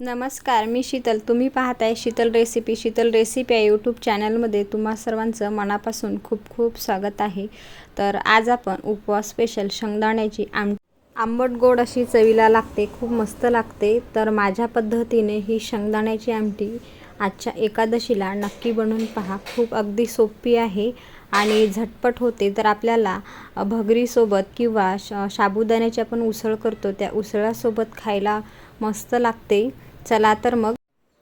नमस्कार मी शीतल. तुम्ही पाहताय शीतल रेसिपी. शीतल रेसिपी या यूट्यूब चॅनलमध्ये तुम्हा सर्वांचं मनापासून खूप खूप स्वागत आहे. तर आज आपण उपवास स्पेशल शेंगदाण्याची आम आंबट गोड अशी चवीला लागते खूप मस्त लागते. तर माझ्या पद्धतीने ही शेंगदाण्याची आमटी आजच्या एकादशीला नक्की बनवून पहा. खूप अगदी सोपी आहे आणि झटपट होते. तर आपल्याला भगरीसोबत किंवा श साबुदाण्याची आपण उसळ करतो. त्या उसळासोबत खायला मस्त लागते. चला तर मग.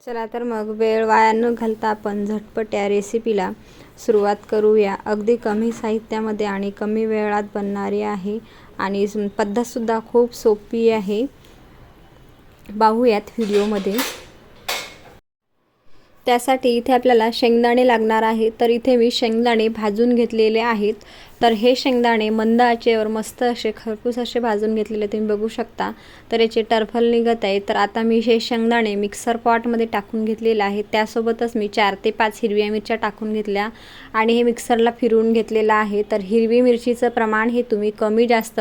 चला तर मग. वेळ वाया न घालता आपण झटपट या रेसिपीला सुरुवात करूया. अगदी कमी साहित्यामध्ये आणि कमी वेळात बनणारी आहे आणि पद्धतसुद्धा खूप सोपी आहे. पाहूयात व्हिडिओमध्ये त्यासाठी इथे आपल्याला शेंगदाणे लागणार आहे तर इथे मी शेंगदाणे भाजून घेतलेले आहेत. तर हे शेंगदाणे मंद आचेवर मस्त असे खरपूस असे भाजून घेतलेले तुम्ही बघू शकता. तर याचे टरफल निघत आहे. तर आता मी हे शेंगदाणे मिक्सर पॉटमध्ये टाकून घेतलेले आहे त्यासोबतच मी चार ते पाच हिरव्या मिरच्या टाकून घेतल्या आणि हे मिक्सरला फिरवून घेतलेलं आहे. तर हिरवी मिरचीचं प्रमाण हे तुम्ही कमी जास्त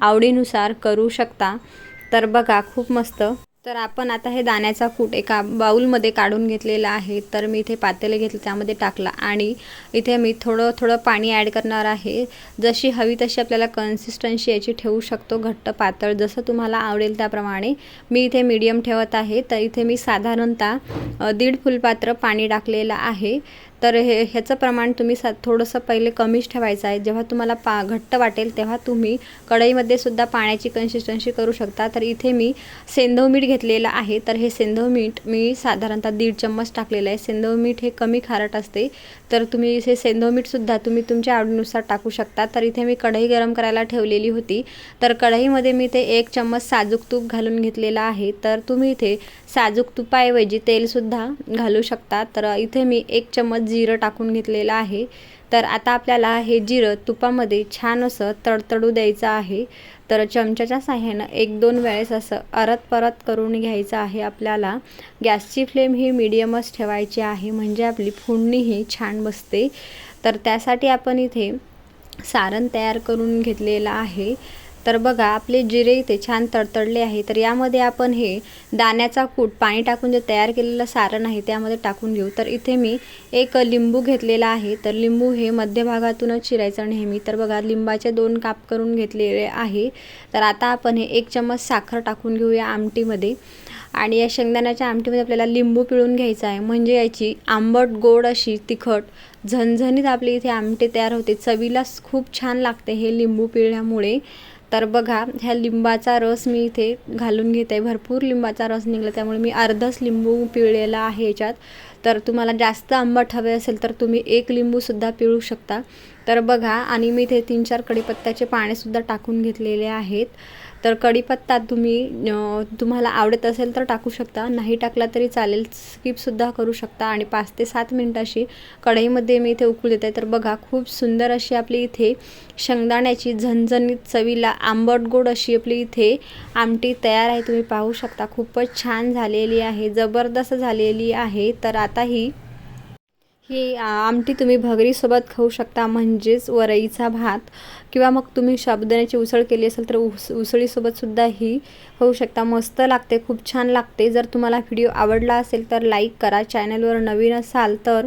आवडीनुसार करू शकता. तर बघा खूप मस्त तर आपण आता हे दाण्याचा कूट एका बाऊलमध्ये काढून घेतलेला आहे. तर मी इथे पातेले घेतलं त्यामध्ये टाकला. आणि इथे मी थोडं थोडं पाणी ॲड करणार आहे. जशी हवी तशी आपल्याला कन्सिस्टन्सी याची ठेवू शकतो घट्ट पातळ. जसं तुम्हाला आवडेल त्याप्रमाणे मी इथे मीडियम ठेवत आहे. तर इथे मी साधारणतः दीड फुलपात्र पाणी टाकलेलं आहे. तर हे ह्याचं प्रमाण तुम्ही सा थोडंसं पहिले कमीच ठेवायचं आहे. जेव्हा तुम्हाला पा घट्ट वाटेल तेव्हा तुम्ही कढईमध्ये सुद्धा पाण्याची कन्सिस्टन्सी करू शकता. तर इथे मी सेंधव मीठ घेतलेलं आहे. तर हे सेंधव मीठ मी साधारणतः दीड चम्मच टाकलेलं आहे. सेंधव मीठ हे कमी खारट असते. तर तुम्ही हे सेंधव मीठसुद्धा तुम्ही तुमच्या आवडीनुसार टाकू शकता. तर इथे मी कढई गरम करायला ठेवलेली होती. तर कढईमध्ये मी ते एक चम्मच साजूक तूप घालून घेतलेलं आहे. तर तुम्ही इथे साजूक तुपाऐवजी तेलसुद्धा घालू शकता. तर इथे मी एक चम्मच जिरं टाकून घेतलेलं आहे. तर आता आपल्याला हे जिरं तुपामध्ये छान असं तडतडू द्यायचं आहे. तर चमच्याच्या साह्यानं एक दोन वेळेस असं अरत परत करून घ्यायचं आहे आपल्याला. गॅसची फ्लेम ही मिडियमच ठेवायची आहे. म्हणजे आपली फोडणी ही छान बसते. तर त्यासाठी आपण इथे सारण तयार करून घेतलेलं आहे. तर बघा आपले जिरे इथे छान तडतडले आहे तर यामध्ये आपण हे दाण्याचा कूट पाणी टाकून जे तयार केलेलं सारण आहे त्यामध्ये टाकून घेऊ. तर इथे मी एक लिंबू घेतलेला आहे. तर लिंबू हे मध्यभागातूनच चिरायचं नेहमी. तर बघा लिंबाचे दोन काप करून घेतलेले आहे. तर आता आपण हे एक चम्मच साखर टाकून घेऊया आमटीमध्ये. आणि या शेंगदाण्याच्या आमटीमध्ये आपल्याला लिंबू पिळून घ्यायचा आहे. म्हणजे याची आंबट गोड अशी तिखट झणझणीत आपली इथे आमटी तयार होते. चवीला खूप छान लागते हे लिंबू पिळल्यामुळे. तर बघा ह्या लिंबाचा रस मी इथे घालून घेते. भरपूर लिंबाचा रस निघाला. त्यामुळे मी अर्धच लिंबू पिळलेला आहे याच्यात. तर तुम्हाला जास्त आंबट हवे असेल तर तुम्ही एक लिंबूसुद्धा पिळू शकता. तर बघा आणि मी इथे तीन चार कढीपत्त्याचे पानेसुद्धा टाकून घेतलेले आहेत. तर कढीपत्ता तुम्ही तुम्हाला आवडत असेल तर टाकू शकता. नाही टाकला तरी चालेल स्किपसुद्धा करू शकता. आणि पाच ते सात मिनटाशी कढईमध्ये मी इथे उकळू देते. तर बघा खूप सुंदर अशी आपली इथे शेंगदाण्याची झणझणीत चवीला आंबट गोड अशी आपली इथे आमटी तयार आहे. तुम्ही पाहू शकता खूपच छान झालेली आहे जबरदस्त झालेली आहे. तर आता ही ही आमटी तुम्ही भगरीसोबत खाऊ शकता म्हणजेच वरईचा भात. किंवा मग तुम्ही शाबुदाण्याची उसळ केली असेल तर उस उसळीसोबत सुद्धा ही होऊ शकता. मस्त लागते खूप छान लागते. जर तुम्हाला व्हिडिओ आवडला असेल तर लाईक करा. चॅनलवर नवीन असाल तर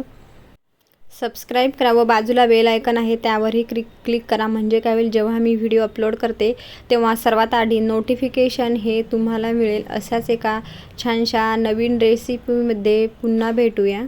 सबस्क्राईब करा व बाजूला बेल ऐकन आहे त्यावरही क्लिक क्लिक करा. म्हणजे काय होईल जेव्हा मी व्हिडिओ अपलोड करते तेव्हा सर्वात आधी नोटिफिकेशन हे तुम्हाला मिळेल. अशाच एका छानशा नवीन रेसिपीमध्ये पुन्हा भेटूया.